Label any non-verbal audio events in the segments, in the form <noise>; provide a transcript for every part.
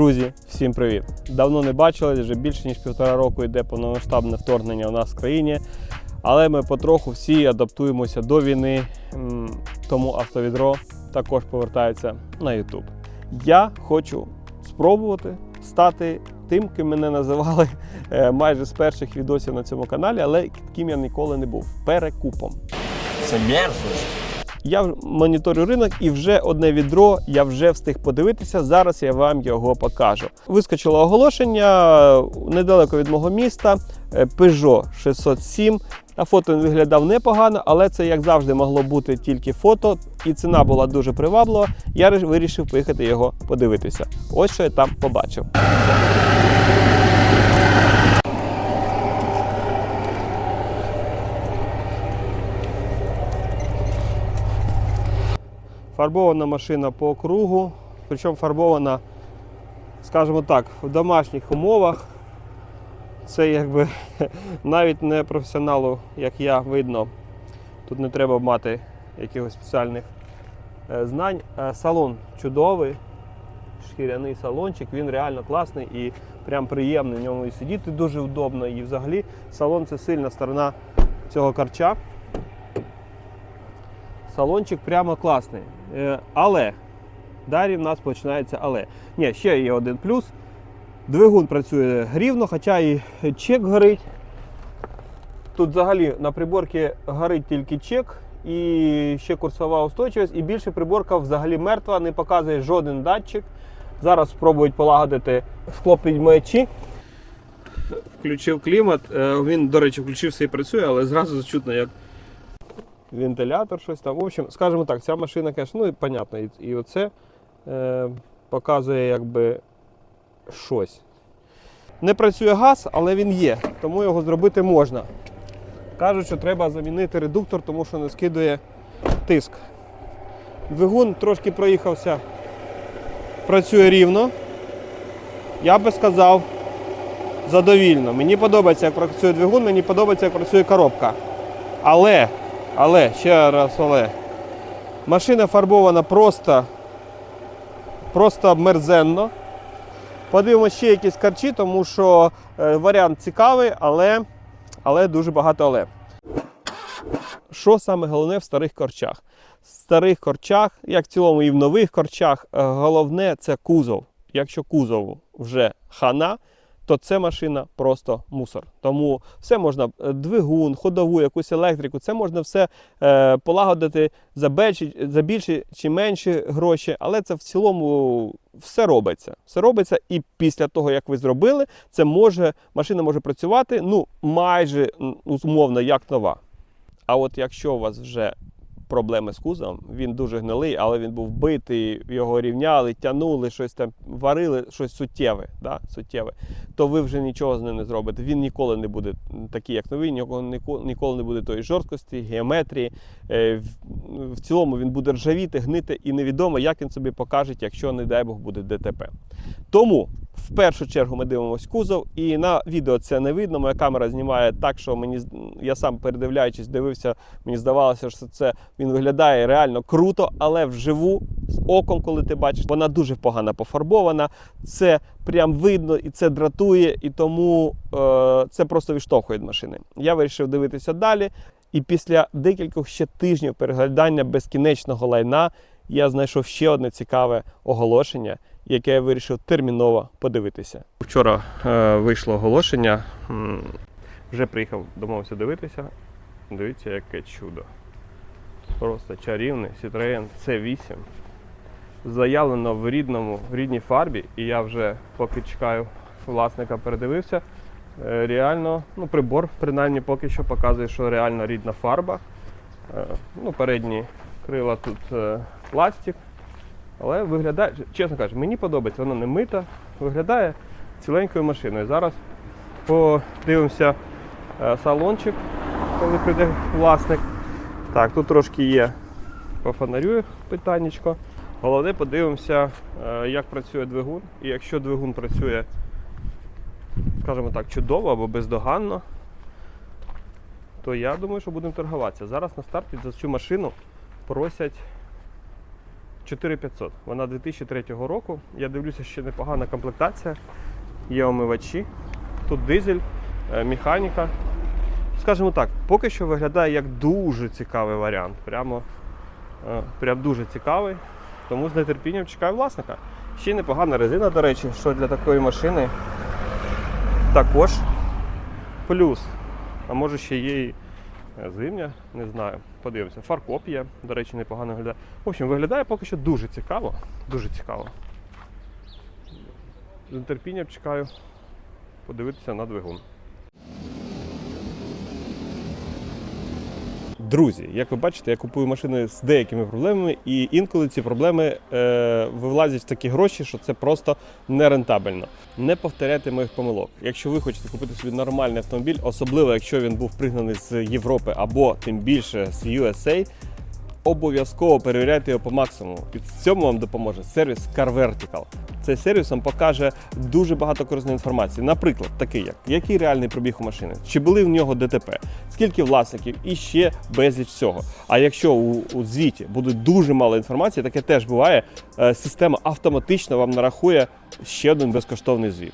Друзі, всім привіт! Давно не бачили, вже більше ніж півтора року йде повномасштабне вторгнення у нас в країні. Але ми потроху всі адаптуємося до війни, тому автовідро також повертається на YouTube. Я хочу спробувати стати тим, ким мене називали е, майже з перших відосів на цьому каналі, але ким я ніколи не був перекупом. Це мерзость. Я моніторю ринок і вже одне відро я вже встиг подивитися. Зараз я вам його покажу. Вискочило оголошення недалеко від мого міста е, Peugeot 607. На фото він виглядав непогано, але це, як завжди, могло бути тільки фото, і ціна була дуже приваблива. Я вирішив поїхати його подивитися. Ось що я там побачив. Фарбована машина по кругу, причому фарбована, скажімо так, в домашніх умовах. Це якби <laughs> навіть не професіоналу, як я, видно. Тут не треба мати якихось спеціальних е, знань. Е, Салон чудовий, шкіряний салончик, він реально класний і прям приємний в ньому і сидіти дуже удобно. І взагалі салон це сильна сторона цього карча. Салончик прямо класний. Е, Але далі в нас починається але. Ні, ще є один плюс. Двигун працює рівно, хоча і чек горить. Тут взагалі на приборці горить тільки чек і ще курсова устойчивість, і більше приборка взагалі мертва, не показує жоден датчик. Зараз спробують полагодити склопідмечі. Включив клімат. Е, Він, до речі, включився і працює, але зразу чутно, як вентилятор, щось там. В общем, скажімо так, ця машина, звісно, ну і понятно, і, і оце е, показує якби щось. Не працює газ, але він є, тому його зробити можна. Кажуть, що треба замінити редуктор, тому що не скидує тиск. Двигун трошки проїхався, працює рівно. Я би сказав, задовільно. Мені подобається, як працює двигун, мені подобається, як працює коробка. Але, але, ще раз, але. Машина фарбована просто, просто мерзенно. Подивимося ще якісь карчі, тому що е, варіант цікавий, але, але дуже багато але. Що саме головне в старих корчах? В старих корчах, як в цілому і в нових корчах, е, головне це кузов. Якщо кузову вже хана, то це машина просто мусор. Тому все можна е, двигун, ходову, якусь електрику, це можна все е, полагодити за більші, за більші чи менші гроші, але це в цілому все робиться. Все робиться, і після того, як ви зробили, це може машина може працювати ну майже умовно як нова. А от якщо у вас вже проблеми з кузовом, він дуже гнилий, але він був битий, його рівняли, тянули, щось там варили, щось суттєве, да, суттєве, то ви вже нічого з ним не зробите. Він ніколи не буде такий, як новий, ніколи, не буде тої жорсткості, геометрії. Е, В, цілому він буде ржавіти, гнити, і невідомо, як він собі покаже, якщо, не дай Бог, буде ДТП. Тому в першу чергу ми дивимося кузов, і на відео це не видно. Моя камера знімає так, що мені я сам передивляючись, дивився, мені здавалося, що це він виглядає реально круто, але вживу з оком, коли ти бачиш, вона дуже погано пофарбована. Це прям видно і це дратує, і тому е, це просто відштовхує від машини. Я вирішив дивитися далі. І після декількох ще тижнів переглядання безкінечного лайна я знайшов ще одне цікаве оголошення, яке я вирішив терміново подивитися. Вчора е, вийшло оголошення. Вже приїхав, домовився дивитися. Дивіться, яке чудо. Просто чарівний Citroen C8. Заявлено в рідному, в рідній фарбі, і я вже поки чекаю власника, передивився. Е, Реально, ну, прибор принаймні поки що показує, що реально рідна фарба. Е, Ну, передні крила тут е, пластик. Але виглядає, чесно кажучи, мені подобається, вона не мита, виглядає ціленькою машиною. Зараз подивимося салончик, коли прийде власник. Так, тут трошки є по фонарю питаннячко. Головне подивимося, е, як працює двигун. І якщо двигун працює, скажімо так, чудово або бездоганно, то я думаю, що будемо торгуватися. Зараз на старті за цю машину просять 4500. Вона 2003 року. Я дивлюся, ще непогана комплектація. Є омивачі. Тут дизель, е, механіка. Скажімо так, поки що виглядає як дуже цікавий варіант. Прямо, е, прям дуже цікавий. Тому з нетерпінням чекаю власника. Ще непогана резина, до речі, що для такої машини також плюс. А може ще є і е, зимня, не знаю. Подивимося. Фаркоп є, до речі, непогано виглядає. В общем, виглядає поки що дуже цікаво. Дуже цікаво. З нетерпінням чекаю подивитися на двигун. Друзі, як ви бачите, я купую машини з деякими проблемами, і інколи ці проблеми е, вилазять в такі гроші, що це просто нерентабельно. Не повторяйте моїх помилок. Якщо ви хочете купити собі нормальний автомобіль, особливо якщо він був пригнаний з Європи або тим більше з USA, обов'язково перевіряйте його по максимуму. І в цьому вам допоможе сервіс Car Vertical. Цей сервіс вам покаже дуже багато корисної інформації. Наприклад, такий як який реальний пробіг у машини, чи були в нього ДТП, скільки власників і ще безліч всього. А якщо у, у звіті буде дуже мало інформації, таке теж буває. е, Система автоматично вам нарахує ще один безкоштовний звіт.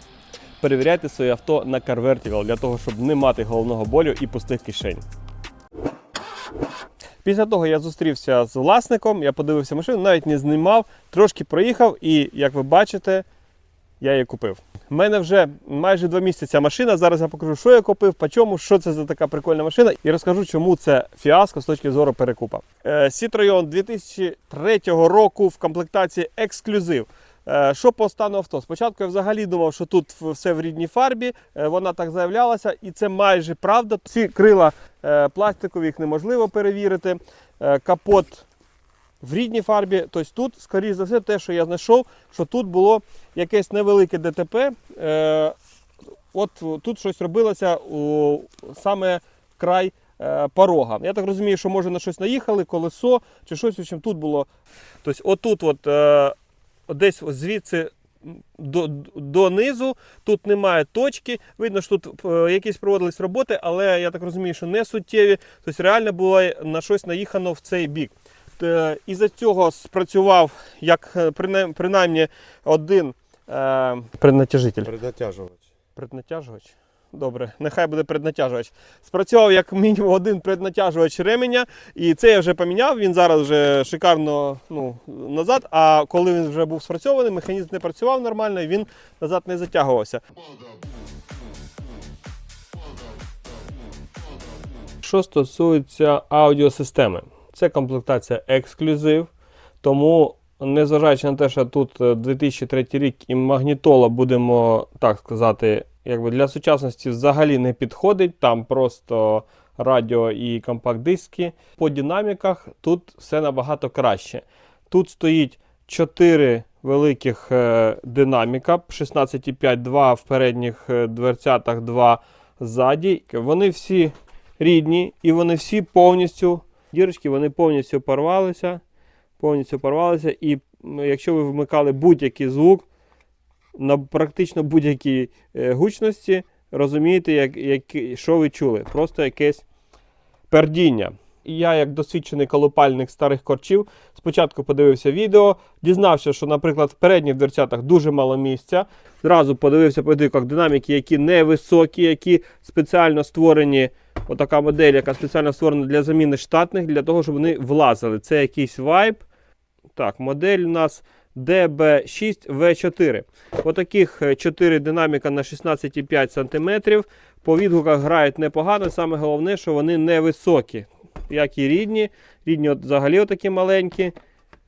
Перевіряйте своє авто на Car Vertical для того, щоб не мати головного болю і пустих кишень. Після того я зустрівся з власником, я подивився машину, навіть не знімав, трошки проїхав, і як ви бачите, я її купив. У мене вже майже два місяці ця машина. Зараз я покажу, що я купив, по чому, що це за така прикольна машина, і розкажу, чому це фіаско з точки зору перекупа. Е, Citroen 2003 року в комплектації ексклюзив. Е, Що по стану авто? Спочатку я взагалі думав, що тут все в рідній фарбі, е, вона так заявлялася, і це майже правда. Ці крила е, пластикові, їх неможливо перевірити. Капот в рідній фарбі. Тобто тут, скоріш за все, те, що я знайшов, що тут було якесь невелике ДТП. От тут щось робилося у саме край порога. Я так розумію, що може на щось наїхали, колесо чи щось, общем, тут було. Тобто, отут, от, десь ось звідси до, до низу, тут немає точки. Видно, що тут е, якісь проводились роботи, але я так розумію, що не суттєві. Тобто реально було на щось наїхано в цей бік. Е, Із-за цього спрацював як е, принаймні один е, преднатяжитель. Преднатяжувач. Преднатяжувач. Добре, нехай буде преднатяжувач. Спрацював як мінімум один преднатяжувач ременя, і це я вже поміняв. Він зараз вже шикарно ну, назад. А коли він вже був спрацьований, механізм не працював нормально і він назад не затягувався. Що стосується аудіосистеми, це комплектація ексклюзив. Тому, незважаючи на те, що тут е, 2003 рік і магнітола, будемо так сказати, якби для сучасності взагалі не підходить. Там просто радіо і компакт-диски. По динаміках тут все набагато краще. Тут стоїть 4 великих е, динаміка, 16,5, 2 в передніх е, дверцятах, 2 ззаді. Вони всі рідні і вони всі повністю, дірочки, вони повністю порвалися. Повністю порвалися. І якщо ви вмикали будь-який звук на практично будь-якій е, гучності, розумієте, як, як, що ви чули. Просто якесь пердіння. І я, як досвідчений колопальник старих корчів, спочатку подивився відео, дізнався, що, наприклад, в передніх дверцятах дуже мало місця. Зразу подивився по відгуках динаміки, які невисокі, які спеціально створені. Отака модель, яка спеціально створена для заміни штатних, для того, щоб вони влазили. Це якийсь вайп. Так, модель у нас DB6V4. Отаких 4 динаміка на 16,5 см. По відгуках грають непогано. Саме головне, що вони невисокі. Як і рідні. Рідні от взагалі отакі маленькі.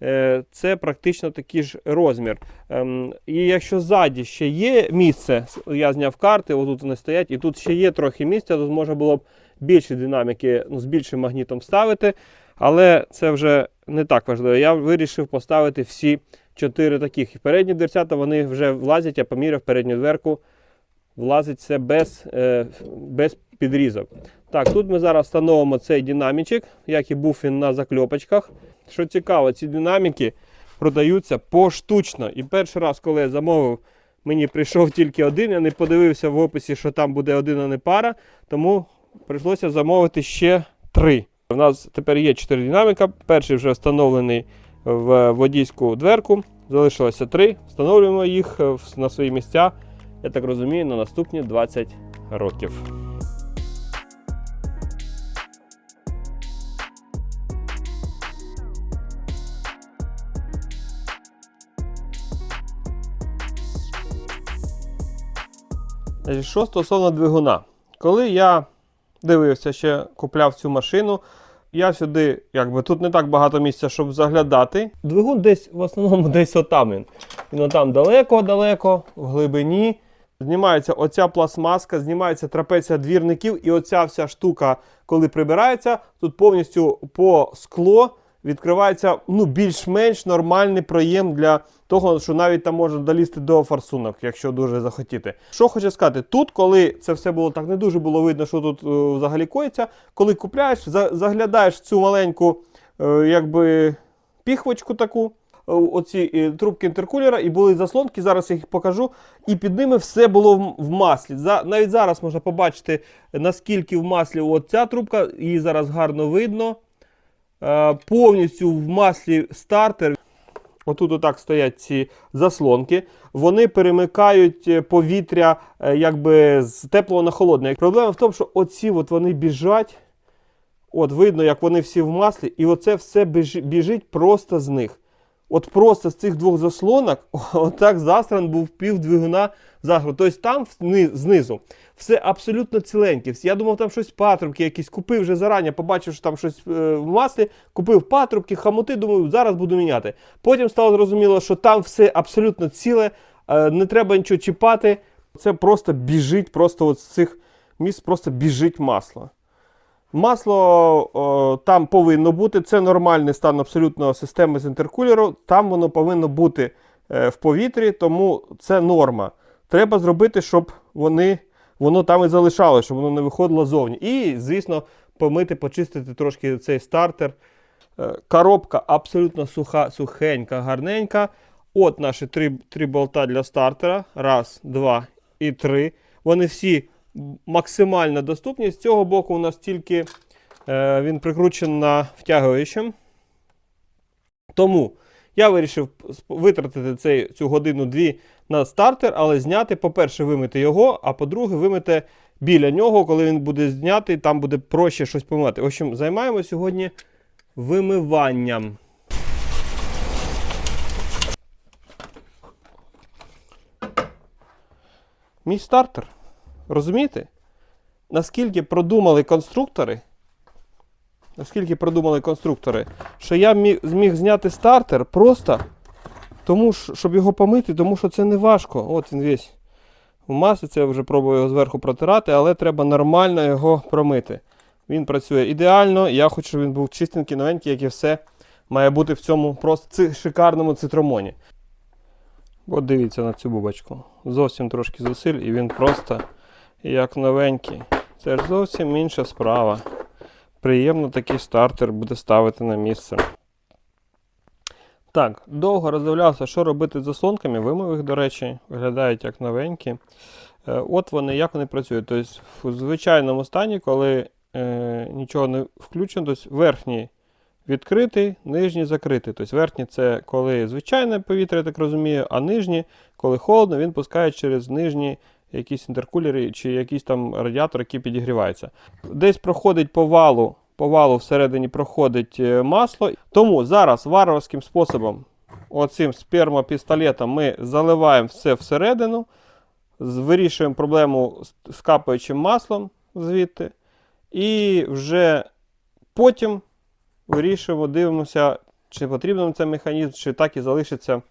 Е, Це практично такий ж розмір. Ем, І якщо ззаді ще є місце, я зняв карти, отут вони стоять, і тут ще є трохи місця, тут можна було б більші динаміки ну, з більшим магнітом ставити. Але це вже не так важливо. Я вирішив поставити всі чотири таких. І передні дверцята вони вже влазять, я поміряв передню дверку. Влазить все без, е, без підрізок. Так, тут ми зараз встановимо цей динамічик, як і був він на закльопочках. Що цікаво, ці динаміки продаються поштучно. І перший раз, коли я замовив, мені прийшов тільки один. Я не подивився в описі, що там буде один, а не пара. Тому прийшлося замовити ще три. У нас тепер є чотири динаміка. Перший вже встановлений в водійську дверку. Залишилося три. Встановлюємо їх е, на свої місця, я так розумію, на наступні 20 років. Що стосовно двигуна. Коли я дивився, ще купляв цю машину, я сюди, якби тут не так багато місця, щоб заглядати. Двигун десь в основному <laughs> десь отам він. Він отам далеко-далеко, в глибині. Знімається оця пластмаска, знімається трапеція двірників, і оця вся штука, коли прибирається, тут повністю по скло відкривається ну, більш-менш нормальний проєм для того, що навіть там можна долізти до форсунок, якщо дуже захотіти. Що хочу сказати, тут, коли це все було так не дуже було видно, що тут е, взагалі коїться, коли купляєш, за- заглядаєш цю маленьку е, якби піхвочку таку. е, Оці е, трубки інтеркулера і були заслонки, зараз я їх покажу. І під ними все було в, маслі. За, навіть зараз можна побачити, наскільки в маслі от ця трубка, її зараз гарно видно. Е, повністю в маслі стартер. Отут отак стоять ці заслонки. Вони перемикають е, повітря е, якби з теплого на холодне. Проблема в тому, що оці от вони біжать. От видно, як вони всі в маслі, і оце все біжить просто з них. От просто з цих двох заслонок, <laughs> отак засран був пів двигуна захру. Тобто там знизу все абсолютно ціленьке. Я думав, там щось патрубки якісь купив вже зарані, побачив, що там щось е, в маслі, купив патрубки, хамути, думаю, зараз буду міняти. Потім стало зрозуміло, що там все абсолютно ціле, е, не треба нічого чіпати. Це просто біжить, просто от з цих місць просто біжить масло. Масло о, там повинно бути. Це нормальний стан абсолютно системи з інтеркулеру. Там воно повинно бути е, в повітрі, тому це норма. Треба зробити, щоб вони, воно там і залишалося, щоб воно не виходило зовні. І, звісно, помити, почистити трошки цей стартер. Е, Коробка абсолютно суха, сухенька, гарненька. От наші три, три болта для стартера. Раз, два і три. Вони всі максимально доступні. З цього боку у нас тільки е, він прикручений на втягуючим. Тому я вирішив витратити цей, цю годину-дві на стартер, але зняти, по-перше, вимити його, а по-друге, вимити біля нього, коли він буде знятий, там буде проще щось помити. В общем, займаємося сьогодні вимиванням. Мій стартер. Розумієте? Наскільки продумали конструктори, наскільки продумали конструктори, що я міг, зміг зняти стартер просто тому, що- щоб його помити, тому що це не важко. От він весь в масі, це я вже пробую його зверху протирати, але треба нормально його промити. Він працює ідеально. Я хочу, щоб він був чистенький, новенький, як і все має бути в цьому просто шикарному цитромоні. От дивіться на цю бубочку. Зовсім трошки зусиль, і він просто як новенький. Це ж зовсім інша справа. Приємно такий стартер буде ставити на місце. Так, довго роздивлявся, що робити з заслонками. Вимив їх, до речі, виглядають як новенькі. Е, От вони, як вони працюють. Тобто, в звичайному стані, коли е, нічого не включено, тобто верхній відкритий, нижній закритий. Тобто верхній це коли звичайне повітря, я так розумію, а нижній, коли холодно, він пускає через нижні якісь інтеркулери чи якийсь там радіатор, який підігрівається. Десь проходить по валу, по валу всередині проходить е, масло. Тому зараз варварським способом, оцим спермопістолетом, ми заливаємо все всередину, вирішуємо проблему з- капаючим маслом звідти. І вже потім вирішуємо, дивимося, чи потрібен цей механізм, чи так і залишиться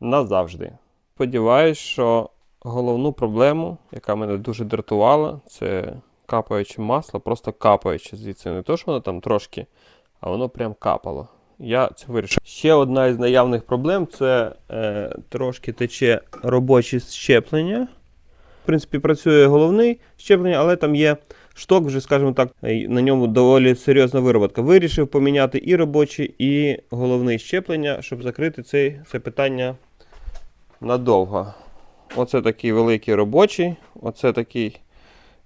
назавжди. Сподіваюсь, що головну проблему, яка мене дуже дратувала, це капаюче масло, просто капаюче звідси. Не то, що воно там трошки, а воно прям капало. Я це вирішив. Ще одна із наявних проблем це е, трошки тече робоче щеплення. В принципі, працює головний щеплення, але там є шток, вже, скажімо так, е, на ньому доволі серйозна вироботка. Вирішив поміняти і робочий, і головний щеплення, щоб закрити цей, це питання надовго. Оце такий великий робочий, оце такий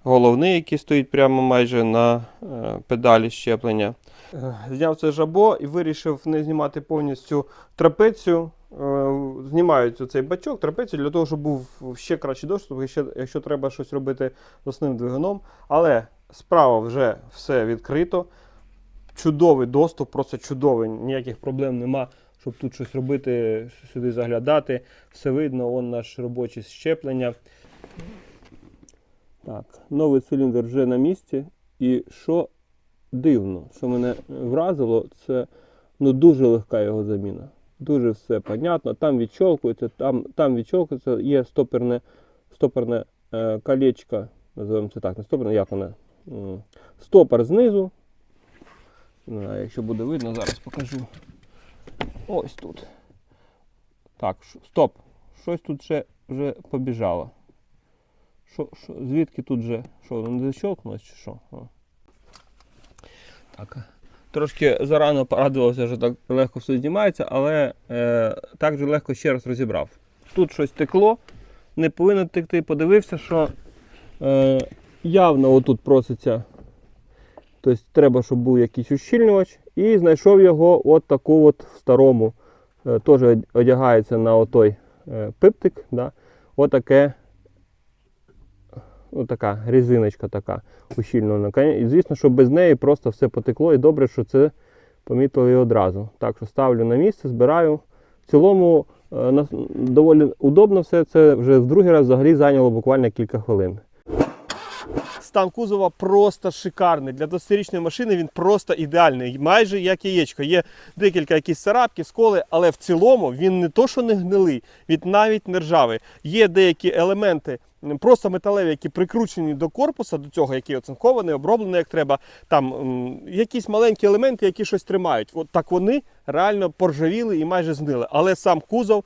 головний, який стоїть прямо майже на е, педалі щеплення. Е, Зняв це жабо і вирішив не знімати повністю трапецію. Е, Знімаю цей бачок, трапецію для того, щоб був ще кращий доступ, якщо, якщо треба щось робити з основним двигуном. Але справа вже все відкрито. Чудовий доступ, просто чудовий. Ніяких проблем нема, щоб тут щось робити, сюди заглядати. Все видно, вон наш робоче щеплення. Так, новий циліндр вже на місці. І що дивно, що мене вразило, це ну, дуже легка його заміна. Дуже все понятно. Там відщолкується, там, там відщолкується, є стоперне, стоперне е, колечко, називаємо це так, не стоперне, як воно? Стопор знизу. Якщо буде видно, зараз покажу. Ось тут. Так, стоп. Щось тут ще вже побіжало. Що, що, звідки тут же? Що, не защелкнулось чи що? Так. Трошки зарано порадувався, що так легко все знімається, але е, так же легко ще раз розібрав. Тут щось текло, не повинно текти. Подивився, що е, явно отут проситься. Тобто треба, щоб був якийсь ущільнювач. І знайшов його от таку от в старому. Е, теж одягається на отой е, пиптик. Да? Отаке ну, така резиночка така ущільнена. І звісно, що без неї просто все потекло. І добре, що це помітили одразу. Так що ставлю на місце, збираю. В цілому е, доволі удобно все. Це вже в другий раз взагалі зайняло буквально кілька хвилин. Стан кузова просто шикарний. Для 20-річної машини він просто ідеальний, майже як яєчко. Є декілька якісь царапки, сколи, але в цілому він не то, що не гнилий, він навіть не ржавий. Є деякі елементи. Просто металеві, які прикручені до корпуса, до цього, який оцинкований, оброблений як треба. Там м, якісь маленькі елементи, які щось тримають. От так вони реально поржавіли і майже знили. Але сам кузов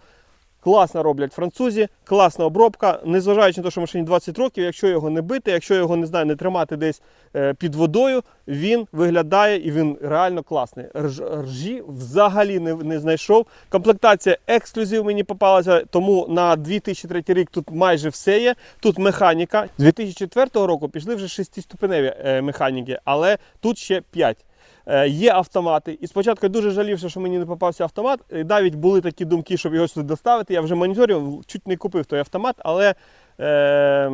Класно роблять французі, класна обробка. Незважаючи на те, що машині 20 років, якщо його не бити, якщо його не знаю, не тримати десь е, під водою, він виглядає і він реально класний. Рж, ржі взагалі не, не знайшов. Комплектація ексклюзив мені попалася, тому на 2003 рік тут майже все є. Тут механіка. З 2004 року пішли вже шестиступеневі е, механіки, але тут ще 5. Е, Є автомати. І спочатку я дуже жалівся, що мені не попався автомат. І навіть були такі думки, щоб його сюди доставити. Я вже моніторив, чуть не купив той автомат, але е,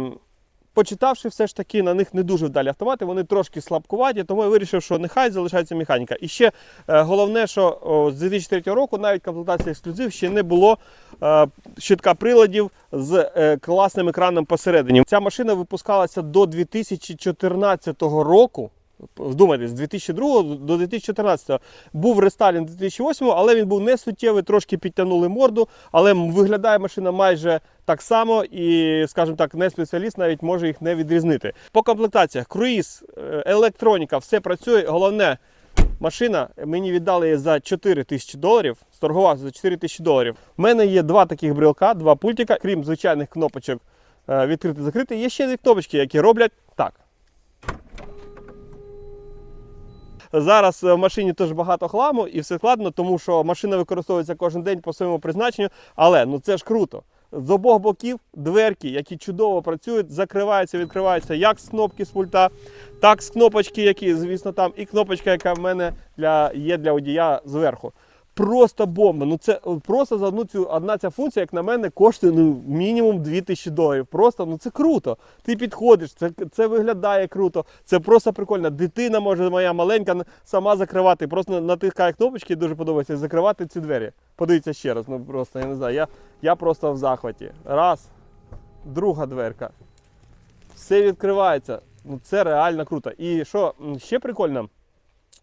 почитавши, все ж таки на них не дуже вдалі автомати, вони трошки слабкуваті, тому я вирішив, що нехай залишається механіка. І ще е, головне, що о, з 2003 року навіть комплектація ексклюзив ще не було е, щитка приладів з е, класним екраном посередині. Ця машина випускалася до 2014 року. Вдумайтесь, з 2002 до 2014 був рестайлінг 2008, але він був не суттєвий, трошки підтягнули морду, але виглядає машина майже так само і, скажімо так, не спеціаліст навіть може їх не відрізнити. По комплектаціях, круїз, е, електроніка, все працює. Головне, машина мені віддали її за 4 тисячі доларів, сторгувався за 4 тисячі доларів. У мене є два таких брелка, два пультика, крім звичайних кнопочок е, відкрити-закрити. Є ще дві кнопочки, які роблять так. Зараз е, в машині теж багато хламу і все складно, тому що машина використовується кожен день по своєму призначенню. Але ну це ж круто. З обох боків дверки, які чудово працюють, закриваються, відкриваються як з кнопки з пульта, так з кнопочки, які, звісно, там, і кнопочка, яка в мене для, є для водія зверху. Просто бомба. Ну це просто за одну цю одна ця функція, як на мене, коштує ну, мінімум 2000 доларів. Просто ну це круто. Ти підходиш, це, це виглядає круто. Це просто прикольно. Дитина може моя маленька сама закривати. Просто натискає кнопочки, дуже подобається закривати ці двері. Подивіться ще раз. Ну просто я не знаю. Я, я просто в захваті. Раз, друга дверка. Все відкривається. Ну це реально круто. І що ще прикольно?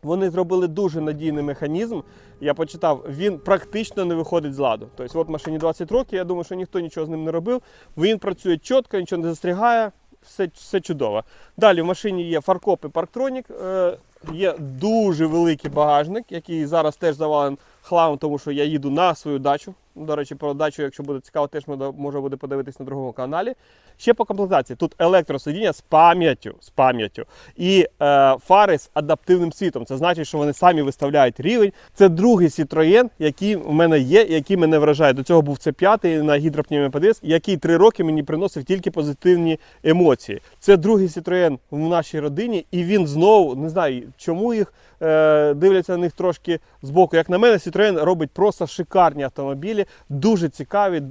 Вони зробили дуже надійний механізм. Я почитав, він практично не виходить з ладу. Тобто, от машині 20 років, я думаю, що ніхто нічого з ним не робив. Він працює чітко, нічого не застрягає, все, все чудово. Далі в машині є фаркоп і парктронік, е, є дуже великий багажник, який зараз теж завален хламом, тому що я їду на свою дачу. До речі, про дачу, якщо буде цікаво, теж може буде подивитись на другому каналі. Ще по комплектації. Тут електросидіння з пам'яттю, з пам'яттю і е, фари з адаптивним світом. Це значить, що вони самі виставляють рівень. Це другий Citroën, який у мене є, який мене вражає. До цього був це п'ятий на гідропневмоподвіз, який три роки мені приносив тільки позитивні емоції. Це другий Citroën в нашій родині, і він знову не знаю, чому їх е, дивляться на них трошки збоку. Як на мене, Citroën робить просто шикарні автомобілі, дуже цікаві,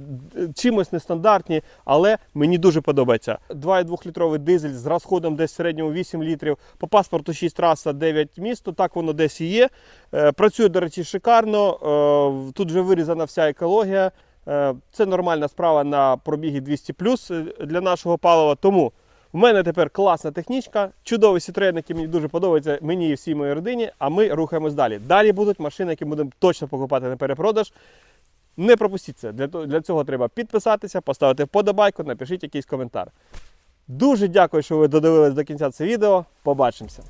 чимось нестандартні, але мені дуже подобається. 2,2 літровий дизель з розходом десь в середньому 8 літрів. По паспорту 6 траса, 9 місто. Так воно десь і є. Е, Працює, до речі, шикарно. Е, Тут вже вирізана вся екологія. Е, Це нормальна справа на пробігі 200 для нашого палива. Тому в мене тепер класна технічка, чудовий Citroen, який мені дуже подобається, мені і всій моїй родині. А ми рухаємось далі. Далі будуть машини, які будемо точно покупати на перепродаж. Не пропустіть це. Для, цього треба підписатися, поставити вподобайку, напишіть якийсь коментар. Дуже дякую, що ви додивились до кінця це відео. Побачимося.